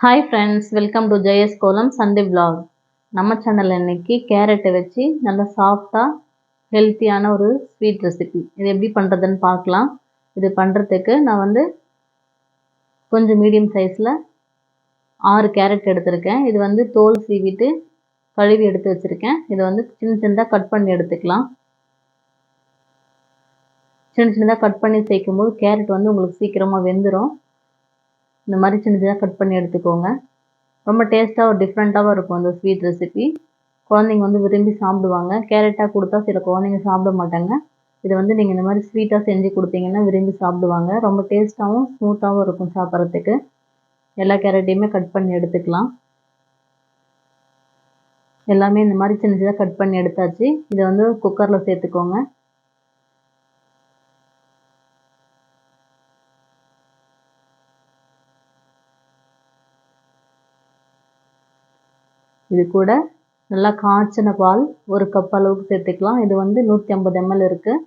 Hi friends welcome to Jaya's kolam Sunday vlog நம்ம சேனலில் இன்னைக்கு கேரட்டை வச்சு நல்லா சாஃப்டாக ஹெல்த்தியான ஒரு ஸ்வீட் ரெசிபி இது எப்படி பண்ணுறதுன்னு பார்க்கலாம். இது பண்ணுறதுக்கு நான் வந்து கொஞ்சம் மீடியம் சைஸில் ஆறு கேரட் எடுத்திருக்கேன். இது வந்து தோல் சீவிட்டு கழுவி எடுத்து வச்சுருக்கேன். இதை வந்து சின்ன சின்னதாக கட் பண்ணி எடுத்துக்கலாம். சின்ன சின்னதாக கட் பண்ணி சேர்க்கும் போது கேரட் வந்து உங்களுக்கு சீக்கிரமாக வெந்துடும் இந்த மாதிரி சின்ன சின்னதாக கட் பண்ணி எடுத்துக்கோங்க. ரொம்ப டேஸ்ட்டாக ஒரு டிஃப்ரெண்ட்டாகவும் இருக்கும் இந்த ஸ்வீட் ரெசிபி குழந்தைங்க வந்து விரும்பி சாப்பிடுவாங்க. கேரட்டாக கொடுத்தா சில குழந்தைங்க சாப்பிட மாட்டாங்க. இதை வந்து நீங்கள் இந்த மாதிரி ஸ்வீட்டாக செஞ்சு கொடுத்தீங்கன்னா விரும்பி சாப்பிடுவாங்க. ரொம்ப டேஸ்ட்டாகவும் ஸ்மூத்தாகவும் இருக்கும் சாப்பிட்றதுக்கு. எல்லா கேரட்டையுமே கட் பண்ணி எடுத்துக்கலாம். எல்லாமே இந்த மாதிரி சின்ன சின்னதாக கட் பண்ணி எடுத்தாச்சு. இதை வந்து குக்கரில் சேர்த்துக்கோங்க. இது கூட நல்லா காய்ச்சின பால் ஒரு கப் அளவுக்கு சேர்த்துக்கலாம். இது வந்து நூற்றி ஐம்பது எம்எல் இருக்குது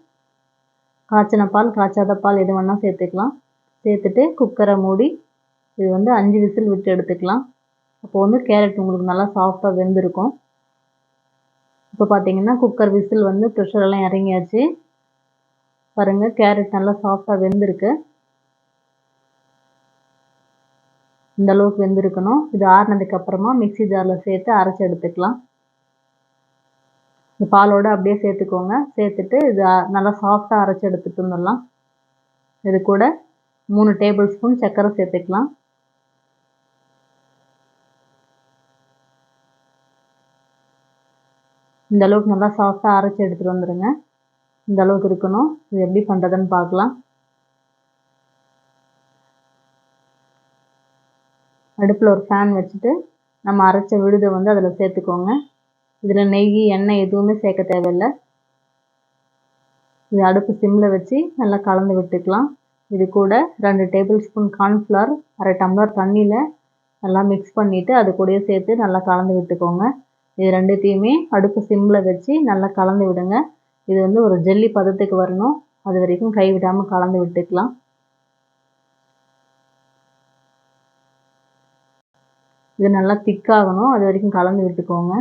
காய்ச்சின பால் காய்ச்சாத பால் எது வேணால் சேர்த்துக்கலாம். சேர்த்துட்டு குக்கரை மூடி இது வந்து அஞ்சு விசில் விட்டு எடுத்துக்கலாம். அப்போ வந்து கேரட் உங்களுக்கு நல்லா சாஃப்டாக வெந்திருக்கும். இப்போ பார்த்தீங்கன்னா குக்கர் விசில் வந்து ப்ரெஷர் எல்லாம் இறங்கியாச்சு. பாருங்கள் கேரட் நல்லா சாஃப்டாக வெந்திருக்கு. இந்த அளவுக்கு வெந்திருக்கணும். இது ஆறுனதுக்கு அப்புறமா மிக்சி ஜாரில் சேர்த்து அரைச்சி எடுத்துக்கலாம். இந்த பாலோடு அப்படியே சேர்த்துக்கோங்க. சேர்த்துட்டு இது நல்லா சாஃப்டாக அரைச்சி எடுத்துட்டு வந்துடலாம். இது கூட மூணு டேபிள் ஸ்பூன் சர்க்கரை சேர்த்துக்கலாம். இந்த அளவுக்கு நல்லா சாஃப்டாக அரைச்சி எடுத்துகிட்டு வந்துடுங்க இந்த அளவுக்கு இருக்கணும். இது எப்படி பண்ணுறதுன்னு பார்க்கலாம். அடுப்பில் ஒரு ஃபேன் வச்சுட்டு நம்ம அரைச்ச விழுதை வந்து அதில் சேர்த்துக்கோங்க. இதில் நெய் எண்ணெய் எதுவுமே சேர்க்க தேவையில்லை. இது அடுப்பு சிம்மில் வச்சு நல்லா கலந்து விட்டுக்கலாம். இது கூட ரெண்டு டேபிள் ஸ்பூன் கார்ன்ஃப்ளவர் அரை டம்ளர் தண்ணியில் நல்லா மிக்ஸ் பண்ணிவிட்டு அது கூடயே சேர்த்து நல்லா கலந்து விட்டுக்கோங்க. இது ரெண்டுத்தையுமே அடுப்பு சிம்மில் வச்சு நல்லா கலந்து விடுங்க. இது வந்து ஒரு ஜெல்லி பதத்துக்கு வரணும். அது வரைக்கும் கை விடாமல் கலந்து விட்டுக்கலாம். இது நல்லா திக்காகணும் அது வரைக்கும் கலந்து விட்டுக்கோங்க.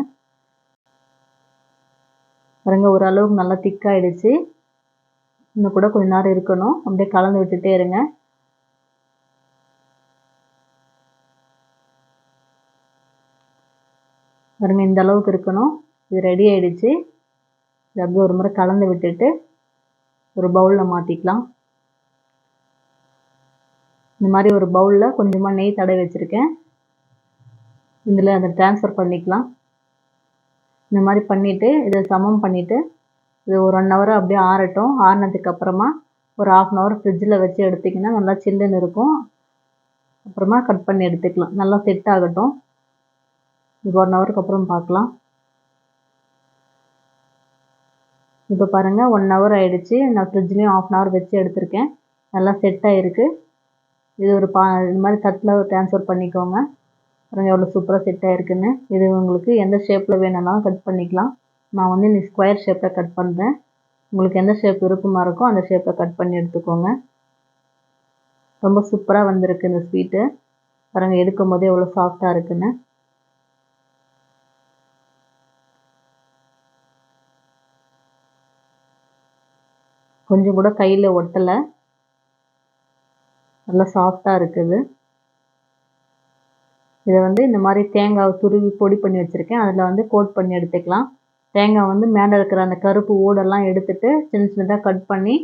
பாருங்க ஓரளவுக்கு நல்லா திக்காயிடுச்சு இன்னும் கூட கொஞ்ச நேரம் இருக்கணும். அப்படியே கலந்து விட்டுட்டே இருங்க. பாருங்க இந்த அளவுக்கு இருக்கணும். இது ரெடி ஆயிடுச்சு. இது அப்படியே ஒரு முறை கலந்து விட்டுட்டு ஒரு பவுலில் மாற்றிக்கலாம் இந்த மாதிரி ஒரு பவுலில் கொஞ்சமாக நெய் தடவி வச்சுருக்கேன். இதில் அதை ட்ரான்ஸ்ஃபர் பண்ணிக்கலாம். இந்த மாதிரி பண்ணிவிட்டு இதை சமம் பண்ணிவிட்டு இது ஒரு ஒன் ஹவர் அப்படியே ஆறட்டும். ஆறினதுக்கப்புறமா ஒரு ஆஃப் அன் ஹவர் ஃப்ரிட்ஜில் வச்சு எடுத்திங்கன்னா நல்லா சில்லுன்னு இருக்கும். அப்புறமா கட் பண்ணி எடுத்துக்கலாம். நல்லா செட் ஆகட்டும். இப்போ ஒன் ஹவருக்கு அப்புறம் பார்க்கலாம். இப்போ பாருங்கள் ஒன் ஹவர் ஆகிடுச்சு நான் ஃப்ரிட்ஜ்லேயும் ஆஃப் அன் ஹவர் வச்சு எடுத்திருக்கேன். நல்லா செட் ஆகிருக்கு இது ஒரு பா இது மாதிரி தட்டில் ட்ரான்ஸ்ஃபர் பண்ணிக்கோங்க. பாருங்கள் எவ்வளோ சூப்பராக செட் ஆகிருக்குன்னு இது உங்களுக்கு எந்த ஷேப்பில் வேணும்னாலும் கட் பண்ணிக்கலாம். நான் வந்து நீ ஸ்கொயர் ஷேப்பில் கட் பண்ணுறேன் உங்களுக்கு எந்த ஷேப் விருப்பமாக இருக்கோ அந்த ஷேப்பில் கட் பண்ணி எடுத்துக்கோங்க. ரொம்ப சூப்பராக வந்திருக்கு இந்த ஸ்வீட்டு பாருங்கள் எடுக்கும் போதே எவ்வளோ சாஃப்டாக இருக்குன்னு. கொஞ்சம் கூட கையில் ஒட்டலை. நல்லா சாஃப்டாக இருக்குது. இதை வந்து இந்த மாதிரி தேங்காய் துருவி பொடி பண்ணி வச்சுருக்கேன். அதில் வந்து கோட் பண்ணி எடுத்துக்கலாம். தேங்காய் வந்து மேலே இருக்கிற அந்த கருப்பு ஓடெல்லாம் எடுத்துட்டு சின்ன சின்னதாக கட் பண்ணி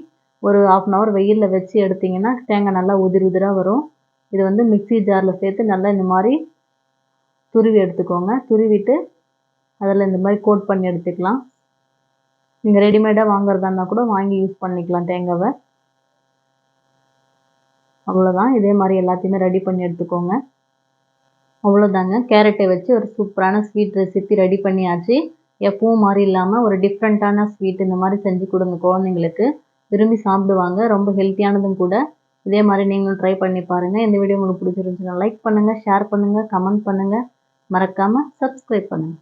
ஒரு ஆஃப் அன் ஹவர் வெயிலில் வச்சு எடுத்திங்கன்னா தேங்காய் நல்லா உதிர் உதிராக வரும். இது வந்து மிக்சி ஜாரில் சேர்த்து நல்லா இந்த மாதிரி துருவி எடுத்துக்கோங்க. துருவிட்டு அதில் இந்த மாதிரி கோட் பண்ணி எடுத்துக்கலாம். நீங்கள் ரெடிமேடாக வாங்குறதா இருந்தால் கூட வாங்கி யூஸ் பண்ணிக்கலாம் தேங்காவை. அவ்வளோதான் இதே மாதிரி எல்லாத்தையுமே ரெடி பண்ணி எடுத்துக்கோங்க. அவ்வளோதாங்க கேரட்டை வச்சு ஒரு சூப்பரான ஸ்வீட் ரெசிபி ரெடி பண்ணியாச்சு. எப்பவும் மாதிரி இல்லாமல் ஒரு டிஃப்ரெண்ட்டான ஸ்வீட் இந்த மாதிரி செஞ்சு கொடுங்க குழந்தைங்களுக்கு. விரும்பி சாப்பிடுவாங்க. ரொம்ப ஹெல்த்தியானதும் கூட. இதே மாதிரி நீங்களும் ட்ரை பண்ணி பாருங்கள் இந்த வீடியோ உங்களுக்கு பிடிச்சிருந்துச்சுன்னா லைக் பண்ணுங்கள் ஷேர் பண்ணுங்கள் கமெண்ட் பண்ணுங்கள் மறக்காமல் சப்ஸ்கிரைப் பண்ணுங்கள்